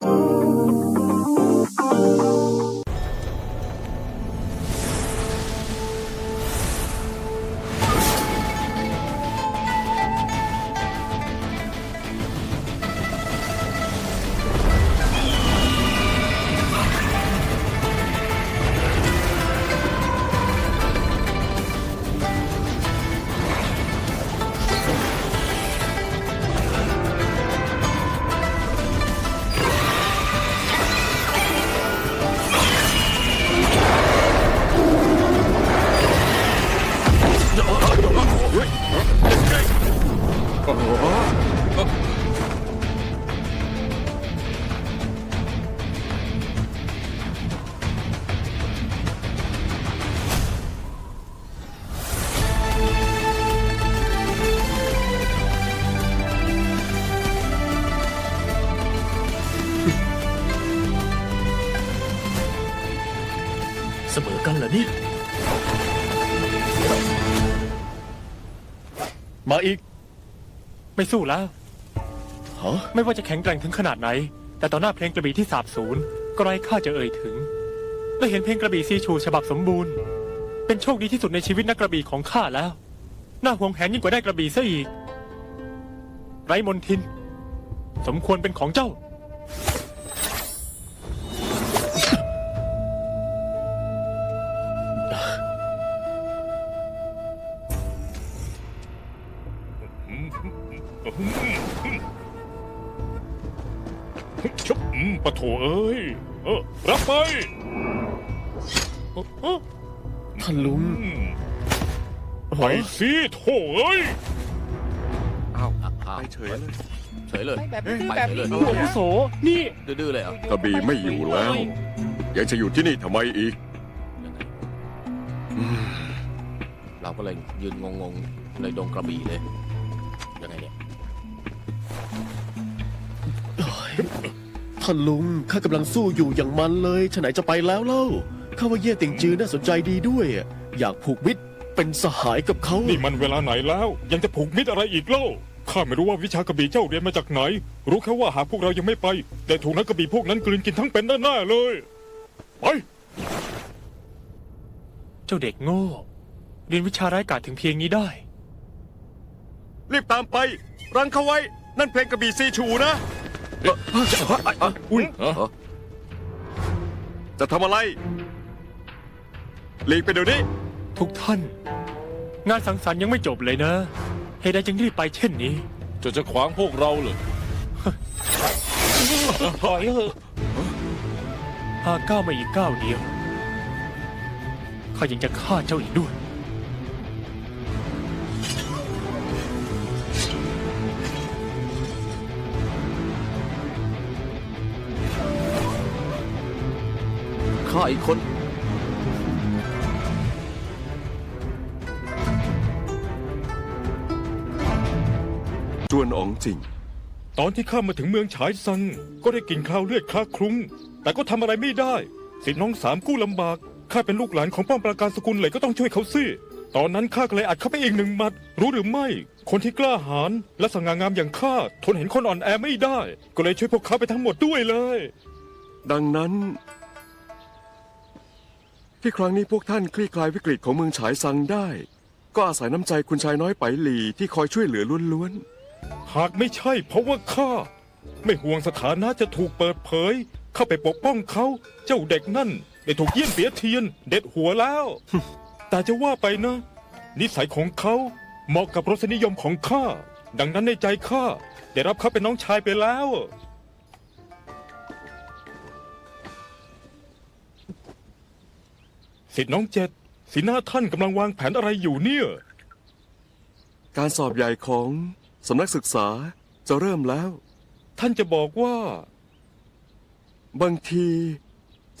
เสมอกันเหรอเนี่ย มาอีก ไม่สู้แล้ว ฮะ ไม่ว่าจะแข็งแกร่งถึงขนาดไหน แต่ต่อหน้าเพลงกระบี่ที่สาบสูญก็ไร้ค่าจะเอ่ยถึงได้เห็นเพลงกระบี่ซีชูฉบับสมบูรณ์ เป็นโชคดีที่สุดในชีวิตนักกระบี่ของข้าแล้ว น่าห่วงแหนยิ่งกว่าได้กระบี่ซะอีก ไร้มนทิน สมควรเป็นของเจ้า เอ้ยเออรับไปเออเออท่านลุง อืมไปสิโถเอ้ย อ้าวไปเฉยเลย เฉยเลยแบบนี้ไปแบบเฉยเลนี้ยอาวุโสนี่ดื้อๆเลยเหรอกระบี่ไม่อยู่แล้ว ยังจะอยู่ที่นี่ทำไมอีกยังไงเราก็เลยยืนงงๆในดงกระบี่เลยยังไงเนี่ย ท่านลุงข้ากำลังสู้อยู่อย่างมันเลยฉะไหนจะไปแล้วเล่าข้าว่าเย่ติงจือน่าสนใจดีด้วยอะอยากผูกมิตรเป็นสหายกับเขานี่มันเวลาไหนแล้ว ยังจะผูกมิตรอะไรอีกเล่าข้าไม่รู้ว่าวิชากระบี่เจ้าเรียนมาจากไหน รู้แค่ว่าหากพวกเรายังไม่ไปแต่ถูกนักกระบี่พวกนั้นกลืนกินทั้งเป็นแน่ๆเลยไปเจ้าเด็กโง่เรียนวิชาร้ายกาจถึงเพียงนี้ได้ รีบตามไป รังเขาไว้ นั่นเพลงกระบี่ซีชูนะ อุ้ยจะทำอะไรหลีกไปเดี๋ยวนี้ ทุกท่าน งานสังสรรค์ยังไม่จบเลยนะเหตุใดจึงรีบไปเช่นนี้ จะจะขวางพวกเราเหรอถอยเถอะหากก้าวมาอีกก้าวเดียวข้ายังจะฆ่าเจ้าอีกด้วย ข้าอีกคน จวนอ๋องจริง ตอนที่ข้ามาถึงเมืองฉายซัง ก็ได้กลิ่นคราวเลือดคลาคลุ้ง แต่ก็ทำอะไรไม่ได้ สิทธิน้องสามกู้ลำบาก ข้าเป็นลูกหลานของป้อมปราการสกุลเลยก็ต้องช่วยเขาสิ ตอนนั้นข้าก็เลยอัดเข้าไปอีกหนึ่งหมัด รู้หรือไม่ คนที่กล้าหาญและสง่างามอย่างข้าทนเห็นคนอ่อนแอไม่ได้ ก็เลยช่วยพวกเขาไปทั้งหมดด้วยเลย ดังนั้น ที่ครั้งนี้พวกท่านคลี่คลายวิกฤตของเมืองฉายซังได้ ก็อาศัยน้ำใจคุณชายน้อยไปหลีที่คอยช่วยเหลือล้วนหากไม่ใช่เพราะว่าข้า ไม่ห่วงสถานะจะถูกเปิดเผย เข้าไปปกป้องเขาเจ้าเด็กนั่นได้ถูกเยี่ยนเสียเทียน เด็ดหัวแล้ว แต่จะว่าไปนะ นิสัยของเขาเหมาะกับรสนิยมของข้า ดังนั้นในใจข้าได้รับเขาเป็นน้องชายไปแล้ว สิทธิ์น้องเจ็ดสีหน้าท่านกำลังวางแผนอะไรอยู่เนี่ยๆการสอบใหญ่ของสำนักศึกษาจะเริ่มแล้ว ท่านจะบอกว่า บางที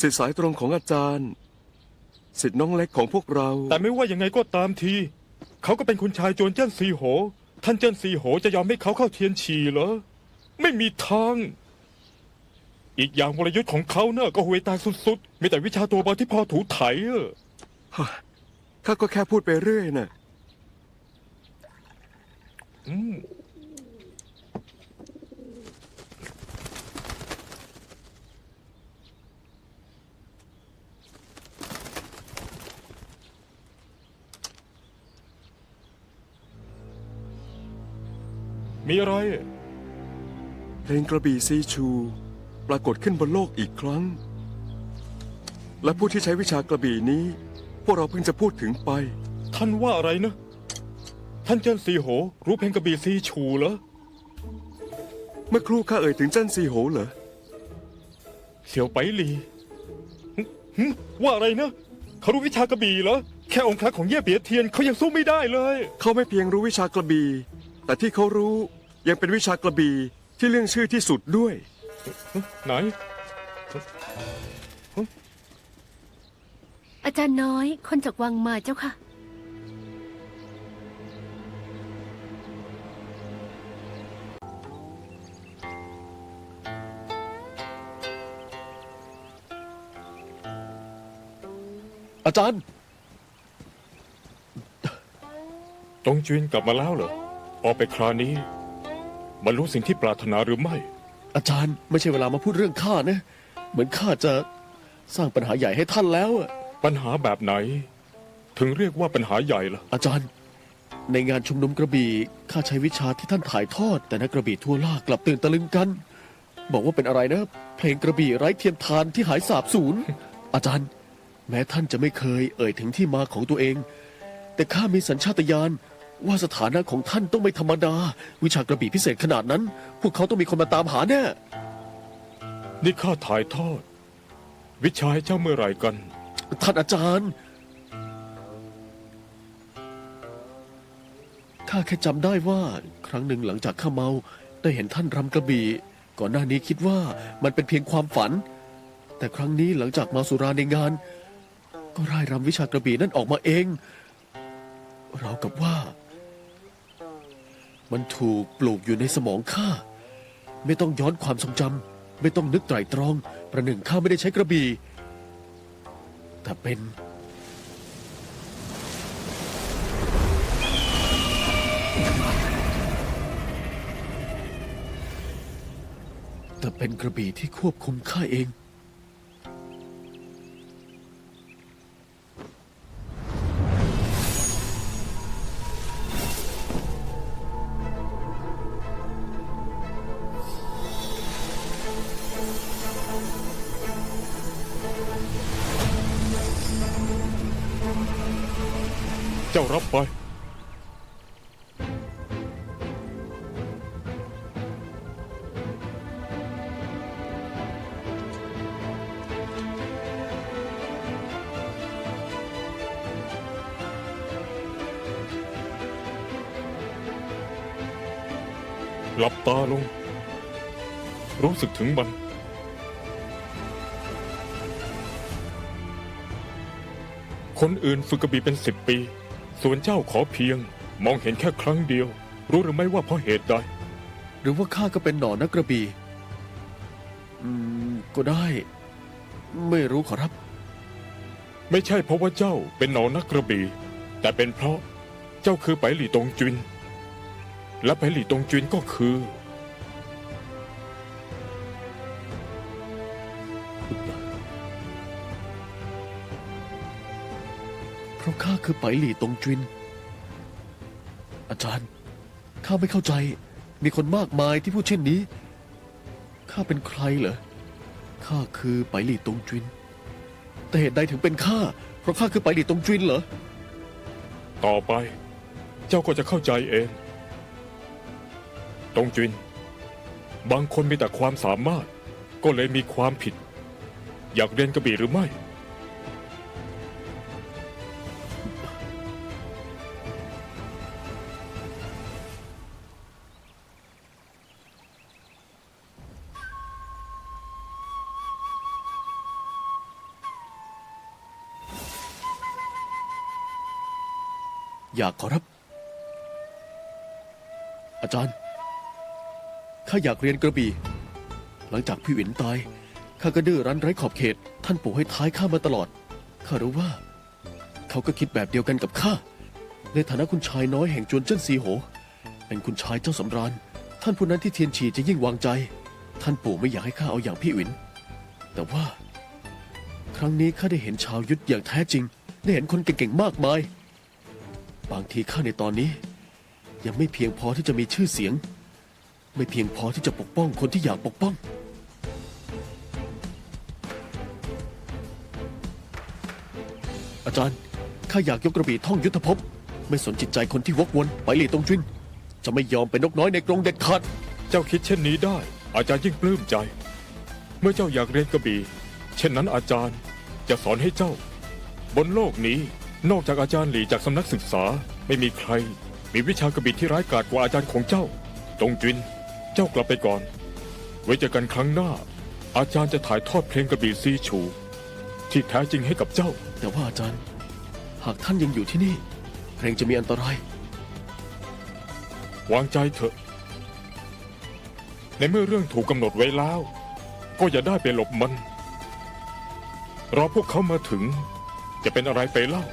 สิทธิสายตรงของอาจารย์สิทธิน้องเล็กของพวกเรา แต่ไม่ว่ายังไงก็ตามที เขาก็เป็นคุณชายโจวนเจิ้นซีโห ท่านเจิ้นซีโหจะยอมให้เขาเข้าเทียนฉีเหรอ ไม่มีทาง อีกอย่างวรยุทธ์ของเขาเนี่ยก็หวยตาสุดๆ มีแต่วิชาตัวเบาที่พอถูไถเออข้าก็แค่พูดไปเรื่อยน่ะมมีอะไรเพลงกระบี่ซีชู ปรากฏขึ้นบนโลกอีกครั้ง และผู้ที่ใช้วิชากระบี่นี้ พวกเราเพิ่งจะพูดถึงไป ท่านว่าอะไรนะ ท่านเจิ้นซีโห รู้เพลงกระบี่ซีชูเหรอ เมื่อครู่ข้าเอ่ยถึงเจิ้นซีโหเหรอ เสี่ยวไปหลีหึหึว่าอะไรนะ เขารู้วิชากระบี่เหรอ แค่องค์พระของเย่เปียเทียนเขายังสู้ไม่ได้เลย เขาไม่เพียงรู้วิชากระบี่แต่ที่เขารู้ยังเป็นวิชากระบี่ที่เรื่องชื่อที่สุดด้วย ไหน อาจารย์น้อย คนจากวังมาเจ้าค่ะ อาจารย์ตงจุนกลับมาแล้วเหรอออกไปคราวนี้บรรลุสิ่งที่ปรารถนาหรือไม่ อาจารย์ไม่ใช่เวลามาพูดเรื่องข้านะ เหมือนข้าจะสร้างปัญหาใหญ่ให้ท่านแล้วอะปัญหาแบบไหน ถึงเรียกว่าปัญหาใหญ่ล่ะ อาจารย์ ในงานชุมนุมกระบี่ข้าใช้วิชาที่ท่านถ่ายทอด แต่นักกระบี่ทั่วล่ากลับตื่นตะลึงกัน บอกว่าเป็นอะไรนะ เพลงกระบี่ไร้เทียมทานที่หายสาบสูญ อาจารย์ แม้ท่านจะไม่เคยเอ่ยถึงที่มาของตัวเอง แต่ข้ามีสัญชาตญาณ ว่าสถานะของท่านต้องไม่ธรรมดา วิชากระบี่พิเศษขนาดนั้น พวกเขาต้องมีคนมาตามหาแน่ นี่ข้าถ่ายทอด วิชาให้เจ้าเมื่อไหร่กัน ท่านอาจารย์ ข้าแค่จำได้ว่า ครั้งหนึ่งหลังจากข้าเมา ได้เห็นท่านรำกระบี่ ก่อนหน้านี้คิดว่ามันเป็นเพียงความฝัน แต่ครั้งนี้หลังจากมาสุราในงาน ก็ร่ายรำวิชากระบี่นั่นออกมาเอง เราวกับว่า มันถูกปลูกอยู่ในสมองข้า ไม่ต้องย้อนความทรงจำไม่ต้องนึกไตร่ตรอง ประหนึ่งข้าไม่ได้ใช้กระบี่ แต่เป็นแต่เป็นกระบี่ที่ควบคุมข้าเอง เจ้ารับไป หลับตาลง รู้สึกถึงมัน คนอื่นฝึกกระบี่เป็นสิบปี ส่วนเจ้าขอเพียง มองเห็นแค่ครั้งเดียว รู้หรือไม่ว่าเพราะเหตุใด หรือว่าข้าก็เป็นหนอนนักกระบี่อืมก็ได้ ไม่รู้ขอรับ ไม่ใช่เพราะว่าเจ้าเป็นหนอนนักกระบี่แต่เป็นเพราะเจ้าคือไปหลี่ตงจุน และไปหลี่ตงจุนก็คือ เพราะข้าคือไปหลี่ตงจิน อาจารย์ข้าไม่เข้าใจ มีคนมากมายที่พูดเช่นนี้ ข้าเป็นใครเหรอ ข้าคือไปหลี่ตงจิน แต่เหตุใดถึงเป็นข้า เพราะข้าคือไปหลี่ตงจินเหรอ ต่อไป เจ้าก็จะเข้าใจเอง ตงจุนบางคนมีแต่ความสามารถ ก็เลยมีความผิด อยากเรียนกระบี่หรือไม่ อยากขอรับ อาจารย์ ข้าอยากเรียนกระบี่ หลังจากพี่หวินตาย ข้าก็ดื้อรั้นไร้ขอบเขต ท่านปู่ให้ท้ายข้ามาตลอด ข้ารู้ว่า เขาก็คิดแบบเดียวกันกับข้า ในฐานะคุณชายน้อยแห่งจวนเจิ้นซีโห เป็นคุณชายเจ้าสำราญ ท่านผู้นั้นที่เทียนฉีจะยิ่งวางใจ ท่านปู่ไม่อยากให้ข้าเอาอย่างพี่หวิน แต่ว่า ครั้งนี้ข้าได้เห็นชาวยุทธอย่างแท้จริง ได้เห็นคนเก่งๆมากมาย บางทีข้าในตอนนี้ ยังไม่เพียงพอที่จะมีชื่อเสียง ไม่เพียงพอที่จะปกป้องคนที่อยากปกป้อง อาจารย์ข้าอยากยกกระบี่ท่องยุทธภพ ไม่สนจิตใจคนที่วกวนไปหลีตรงจุนจะไม่ยอมเป็นนกน้อยในกรงเด็ดขาดเจ้าคิดเช่นนี้ได้ อาจารย์ยิ่งปลื้มใจ เมื่อเจ้าอยากเรียนกระบี่เช่นนั้นอาจารย์จะสอนให้เจ้า บนโลกนี้ นอกจากอาจารย์หลีจากสำนักศึกษาไม่มีใคร มีวิชากระบี่ที่ร้ายกาจกว่าอาจารย์ของเจ้าตงจิน เจ้ากลับไปก่อน ไว้เจอกันครั้งหน้า อาจารย์จะถ่ายทอดเพลงกระบี่ซีชู ที่แท้จริงให้กับเจ้า แต่ว่าอาจารย์ หากท่านยังอยู่ที่นี่เกรงจะมีอันตราย วางใจเถอะ ในเมื่อเรื่องถูกกำหนดไว้แล้ว ก็อย่าได้ไปหลบมันรอพวกเขามาถึง จะเป็นอะไรไปเล่า